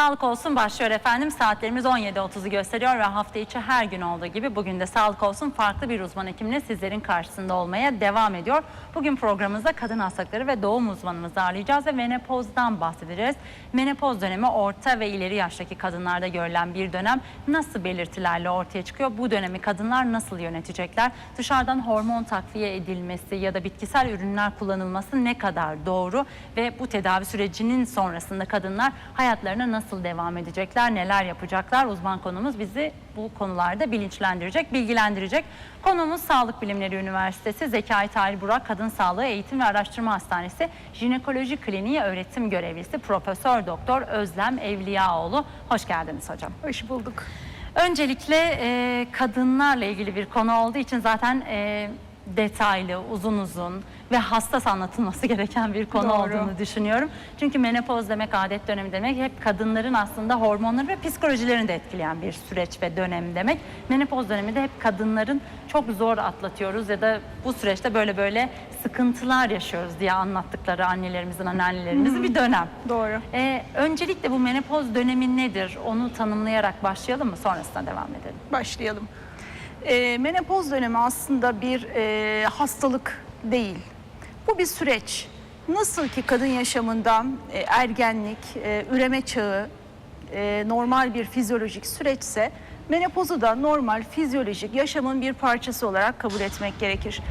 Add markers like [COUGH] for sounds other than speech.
Sağlık olsun başlıyor efendim. Saatlerimiz 17.30'u gösteriyor ve hafta içi her gün olduğu gibi bugün de sağlık olsun farklı bir uzman hekimle sizlerin karşısında olmaya devam ediyor. Bugün programımızda kadın hastalıkları ve doğum uzmanımızı ağırlayacağız ve menopozdan bahsedeceğiz. Menopoz dönemi orta ve ileri yaştaki kadınlarda görülen bir dönem. Nasıl belirtilerle ortaya çıkıyor? Bu dönemi kadınlar nasıl yönetecekler? Dışarıdan hormon takviye edilmesi ya da bitkisel ürünler kullanılması ne kadar doğru ve bu tedavi sürecinin sonrasında kadınlar hayatlarına nasıl devam edecekler, neler yapacaklar? Uzman konumuz bizi bu konularda bilinçlendirecek, bilgilendirecek. Konuğumuz Sağlık Bilimleri Üniversitesi Zekai Tahir Burak Kadın Sağlığı Eğitim ve Araştırma Hastanesi Jinekoloji Kliniği öğretim görevlisi Profesör Doktor Özlem Evliyaoğlu. Hoş geldiniz hocam. Hoş bulduk. Öncelikle e, kadınlarla ilgili bir konu olduğu için zaten e, detaylı, uzun uzun ve hassas anlatılması [LAUGHS] gereken bir konu Doğru. olduğunu düşünüyorum. Çünkü menopoz demek, adet dönemi demek hep kadınların aslında hormonları ve psikolojilerini de etkileyen bir süreç ve dönem demek. Menopoz döneminde hep kadınların çok zor atlatıyoruz ya da bu süreçte böyle böyle sıkıntılar yaşıyoruz diye anlattıkları annelerimizin, anneannelerimizin bir dönem. Doğru. Ee, öncelikle bu menopoz dönemi nedir? Onu tanımlayarak başlayalım mı? Sonrasında devam edelim. Başlayalım. Ee, menopoz dönemi aslında bir e, hastalık değil. Bu bir süreç. Nasıl ki kadın yaşamında e, ergenlik, e, üreme çağı e, normal bir fizyolojik süreçse menopozu da normal fizyolojik yaşamın bir parçası olarak kabul etmek gerekir.